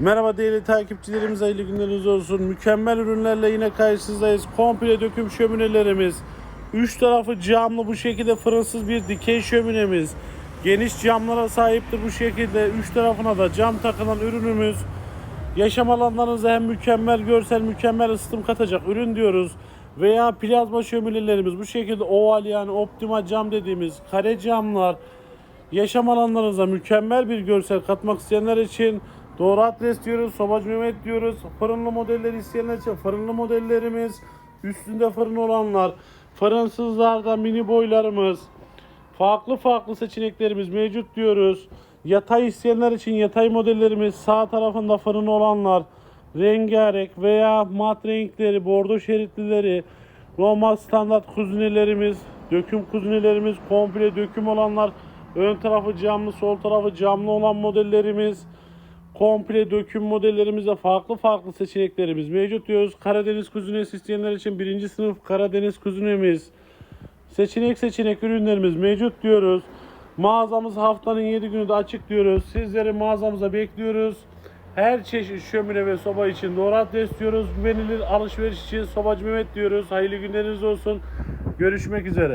Merhaba değerli takipçilerimiz hayırlı günleriniz olsun. Mükemmel ürünlerle yine karşınızdayız. Komple döküm şöminelerimiz. Üç tarafı camlı bu şekilde fırınsız bir dikey şöminemiz. Geniş camlara sahiptir bu şekilde. Üç tarafına da cam takılan ürünümüz. Yaşam alanlarınıza hem mükemmel görsel mükemmel ısıtım katacak ürün diyoruz. Veya plazma şöminelerimiz bu şekilde oval yani optima cam dediğimiz kare camlar. Yaşam alanlarınıza mükemmel bir görsel katmak isteyenler için doğru adres diyoruz. Sobacı Mehmet diyoruz. Fırınlı modelleri isteyenler için fırınlı modellerimiz. Üstünde fırın olanlar. Fırınsızlarda mini boylarımız. Farklı farklı seçeneklerimiz mevcut diyoruz. Yatay isteyenler için yatay modellerimiz sağ tarafında fırın olanlar rengarenk veya mat renkleri, bordo şeritlileri, normal standart kuzinelerimiz, döküm kuzinelerimiz, komple döküm olanlar, ön tarafı camlı, sol tarafı camlı olan modellerimiz, komple döküm modellerimizde farklı farklı seçeneklerimiz mevcut diyoruz. Karadeniz kuzinesi isteyenler için birinci sınıf Karadeniz kuzinemiz, Seçenek seçenek ürünlerimiz mevcut diyoruz. Mağazamız haftanın 7 günü de açık diyoruz. Sizleri mağazamıza bekliyoruz. Her çeşit şömine ve soba için doğru adres diyoruz. Güvenilir alışveriş için Sobacı Mehmet diyoruz. Hayırlı günleriniz olsun. Görüşmek üzere.